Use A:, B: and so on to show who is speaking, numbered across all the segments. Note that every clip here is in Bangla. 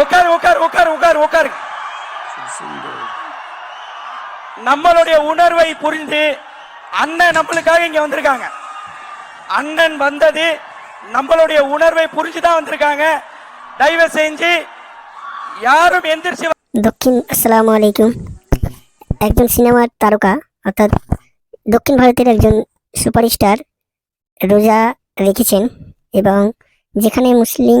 A: உட்காரு உட்காரு உட்காரு உட்காரு உட்காரு நம்மளுடைய உணர்வை புரிந்து அண்ணன் நம்மளுக்காக இங்க வந்திருக்காங்க அண்ணன் வந்தது நம்மளுடைய உணர்வை புரிஞ்சு தான் வந்திருக்காங்க தயவு செஞ்சு யாரும் எந்திரிச்சு
B: দক্ষিণ আসসালামু আলাইকুম একজন সিনেমার তারকা অর্থাৎ দক্ষিণ ভারতের একজন সুপারস্টার রোজা রেখেছেন এবং যেখানে মুসলিম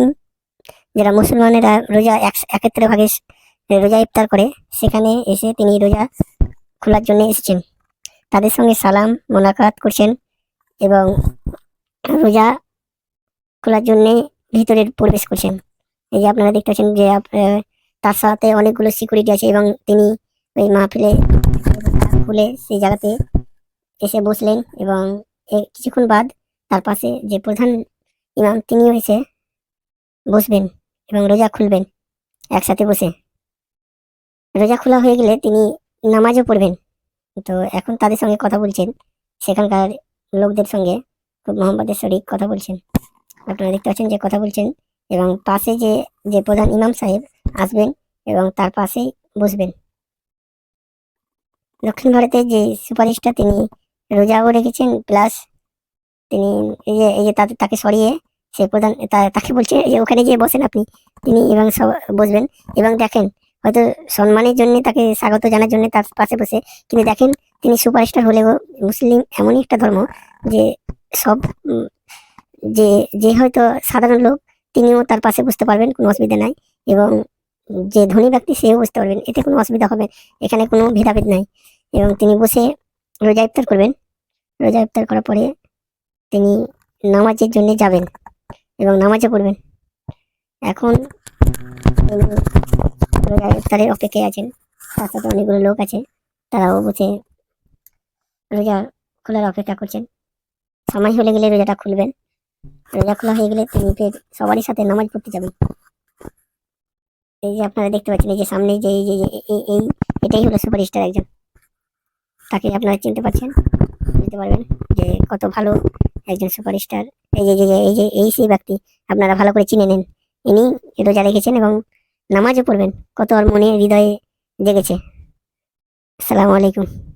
B: যারা মুসলমানেরা রোজা এক- একত্রে ভাগে রোজা ইফতার করে, সেখানে এসে তিনি রোজা খোলার জন্য এসেছেন। তাদের সঙ্গে সালাম মোলাকাত করছেন এবং রোজা খোলার জন্যে ভিতরে প্রবেশ করছেন। এই যে আপনারা দেখতে পাচ্ছেন যে তার সাথে অনেকগুলো সিকিউরিটি আছে এবং তিনি ওই মাহফিলে খুলে সেই জায়গাতে এসে বসলেন এবং কিছুক্ষণ বাদ তার পাশে যে প্রধান ইমাম তিনিও এসে বসবেন। এবং রোজা খুলবেন, একসাথে বসে। রোজা খোলা হয়ে গেলে তিনি নামাজও পড়বেন। তো এখন তাদের সঙ্গে কথা বলছেন, সেখানকার লোকদের সঙ্গে মোহাম্মদের শরীর কথা বলছেন। আপনারা দেখতে পাচ্ছেন যে কথা বলছেন এবং পাশে যে যে প্রধান ইমাম সাহেব আসবেন এবং তার পাশেই বসবেন। দক্ষিণ ভারতের যে সুপারস্টার তিনি রোজাও রেখেছেন, প্লাস তিনি এই যে এই যে তাকে সরিয়ে সে প্রধান তাকে বলছে যে ওখানে গিয়ে বসেন আপনি। তিনি এবং সব বসবেন। এবং দেখেন, হয়তো সম্মানের জন্য তাকে স্বাগত জানার জন্য তার পাশে বসে। কিন্তু দেখেন, তিনি সুপারস্টার হলেও মুসলিম এমনই একটা ধর্ম যে সব যে যে হয়তো সাধারণ লোক, তিনিও তার পাশে বসতে পারবেন, কোনো অসুবিধা নাই। এবং যে ধনী ব্যক্তি, সেও বুঝতে পারবেন। এতে কোনো অসুবিধা হবে এখানে কোনো ভেদাভেদ নাই। এবং তিনি বসে রোজা ইফতার করবেন। রোজা ইফতার করার পরে তিনি নামাজের জন্য যাবেন। এবং নামাজও পড়বেন। এখন রোজা ইফতারের অপেক্ষায় আছেন। তার সাথে অনেকগুলো লোক আছে। তারাও বসে রোজা খোলার অপেক্ষা করছেন। সময় হলে গেলে রোজাটা খুলবেন। রোজা খোলা হয়ে গেলে তিনি ফের সবারই সাথে নামাজ পড়তে যাবেন। এই যে আপনারা দেখতে পাচ্ছেন, এই যে সামনে যে, এই যে এই- এটাই হলো সুপারস্টার একজন। তাকে আপনারা চিনতে পারছেন, বুঝতে পারবেন যে কত ভালো একজন সুপারস্টার। এই যে যে- এই যে, এই সেই ব্যক্তি, আপনারা ভালো করে চিনে নেন। ইনি রোজা রেখেছেন এবং নামাজও পড়বেন। কত আর মনে হৃদয়ে জেগেছে। আসসালামু আলাইকুম।